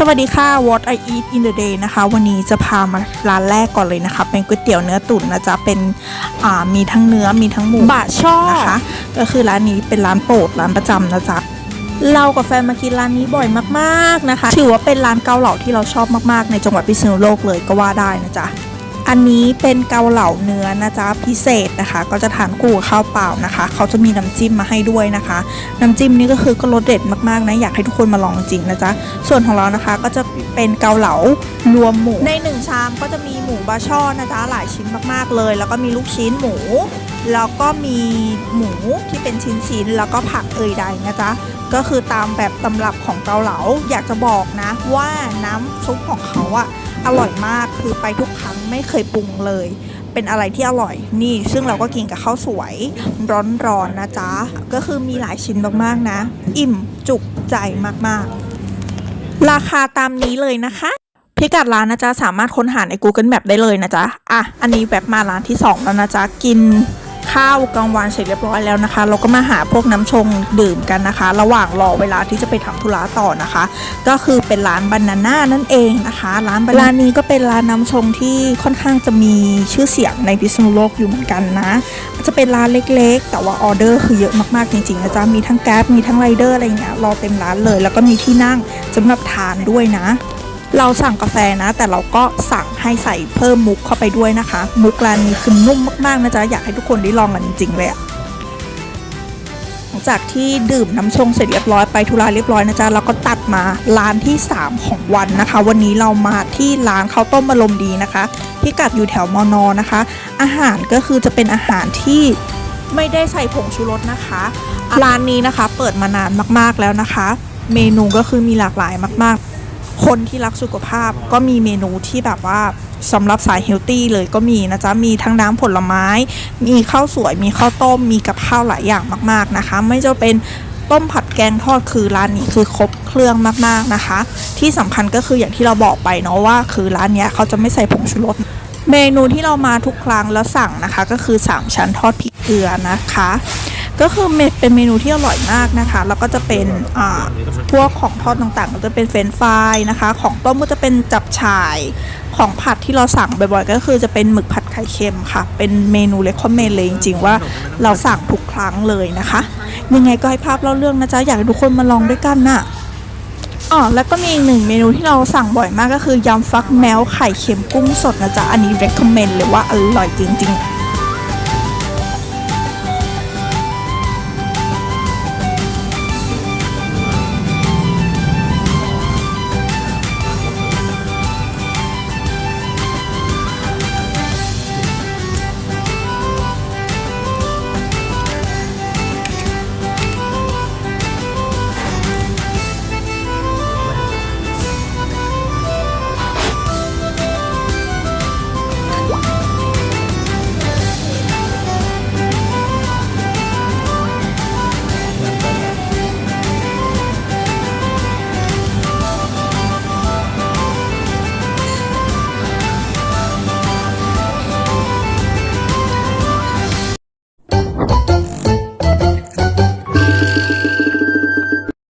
สวัสดีค่ะ What I Eat in the Day นะคะ วันนี้จะพามาร้านแรกก่อนเลยนะคะ เป็นก๋วยเตี๋ยวเนื้อตุ๋นนะจ๊ะ เป็นอ่ามีทั้งเนื้อมีทั้งหมูบะช่อนะคะ ก็คือร้านนี้เป็นร้านโปรดร้านประจำนะจ๊ะเรากับแฟนมากินร้านนี้บ่อยมากๆนะคะ ถือว่าเป็นร้านเกาเหลาที่เราชอบมากๆในจังหวัดพิษณุโลกเลยก็ว่าได้นะจ๊ะ อันนี้เป็นเกาเหลาเนื้อนะจ๊ะพิเศษนะคะ ก็จะทานคู่ข้าวเปล่านะคะ เขาจะมีน้ำจิ้มมาให้ด้วยนะคะ น้ำจิ้มนี่ก็คือก็รสเด็ดมากๆนะอยากให้ทุกคนมาลองจริงนะจ๊ะส่วนของเรานะคะก็จะเป็นเกาเหลารวมหมูในหนึ่งชามก็จะมีหมูบาช่อนะจ๊ะหลายชิ้นมากๆเลย แล้วก็มีลูกชิ้นหมู แล้วก็มีหมูที่เป็นชิ้นๆแล้วก็ผักเอ่ยใดนะจ๊ะก็คือตามแบบตำรับของเกาเหลาอยากจะบอกนะว่าน้ำซุปของเขาอะอร่อยมากคือไปทุกครั้ง ไม่เคยปรุงเลย เป็นอะไรที่อร่อยนี่ ซึ่งเราก็กินกับข้าวสวยร้อนๆนะจ๊ะ ก็คือมีหลายชิ้นมากๆนะ อิ่มจุกใจมากๆ ราคาตามนี้เลยนะคะพิกัดร้านนะจ๊ะ สามารถค้นหาใน Google Map ได้เลยนะจ๊ะ อะ อันนี้แบบมาร้านที่ 2 แล้วนะจ๊ะ กิน ข้าวกลางวันเสร็จเรียบร้อยแล้วนะคะ เราก็มาหาพวกน้ำชงดื่มกันนะคะ ระหว่างรอเวลาที่จะไปทำธุระต่อนะคะ ก็คือเป็นร้านบานาน่านั่นเองนะคะ ร้านร้านนี้ก็เป็นร้านน้ำชงที่ค่อนข้างจะมีชื่อเสียงในพิษณุโลกอยู่เหมือนกันนะจะเป็นร้านเล็กๆ แต่ว่าออเดอร์คือเยอะมากๆจริงๆนะจ๊ะมีทั้งแก๊บมีทั้งไรเดอร์อะไรเงี้ยรอเต็มร้านเลย แล้วก็มีที่นั่งสำหรับทานด้วยนะ เราสั่งกาแฟนะ แต่เราก็สั่งให้ใส่เพิ่มมุกเข้าไปด้วยนะคะ มุกร้านนี้คือนุ่มมากๆนะจ๊ะอยากให้ทุกคนได้ลองกันจริงๆเลยอะหลังจากที่ดื่มน้ำชงเสร็จเรียบร้อยไปธุระเรียบร้อยนะจ๊ะเราก็ตัดมาร้านที่ 3 ของวันนะคะ วันนี้เรามาที่ร้านข้าวต้มอารมณ์ดีนะคะพิกัดอยู่แถวมอนอนะคะ อาหารก็คือจะเป็นอาหารที่ไม่ได้ใส่ผงชูรสนะคะ ร้านนี้นะคะเปิดมานานมากๆแล้วนะคะ เมนูก็คือมีหลากหลายมากๆ คนที่รักสุขภาพก็มีเมนูที่แบบว่าสำหรับสายเฮลตี้เลยก็มีนะจ๊ะ มีทั้งน้ำผลไม้ มีข้าวสวย มีข้าวต้ม มีกับข้าวหลายอย่างมากๆนะคะ ไม่จะเป็นต้มผัดแกงทอดคือร้านนี้คือครบเครื่องมากๆนะคะ ที่สำคัญก็คืออย่างที่เราบอกไปเนาะว่า คือร้านนี้เขาจะไม่ใส่ผงชูรส เมนูที่เรามาทุกครั้งแล้วสั่งนะคะ ก็คือสามชั้นทอดพริกเกลือนะคะ ก็คือเมเป็นเมนูที่อร่อยมากนะคะ แล้วก็จะเป็นพวกของทอดต่างๆ ก็จะเป็นเฟรนช์ฟรายนะคะ ของต้มก็จะเป็นจับฉ่าย ของผัดที่เราสั่งบ่อยๆ ก็คือจะเป็นหมึกผัดไข่เค็มค่ะ เป็นเมนูเลคคอมเมนเลยจริงๆว่าเราสั่งทุกครั้งเลยนะคะ ยังไงก็ให้ภาพเล่าเรื่องนะจ๊ะ อยากให้ทุกคนมาลองด้วยกันน่ะอ๋อแล้วก็มีอีกหนึ่งเมนูที่เราสั่งบ่อยมากก็คือยำฟักแมวไข่เค็มกุ้งสดนะจ๊ะ อันนี้ recommend เลยว่าอร่อยจริง ๆ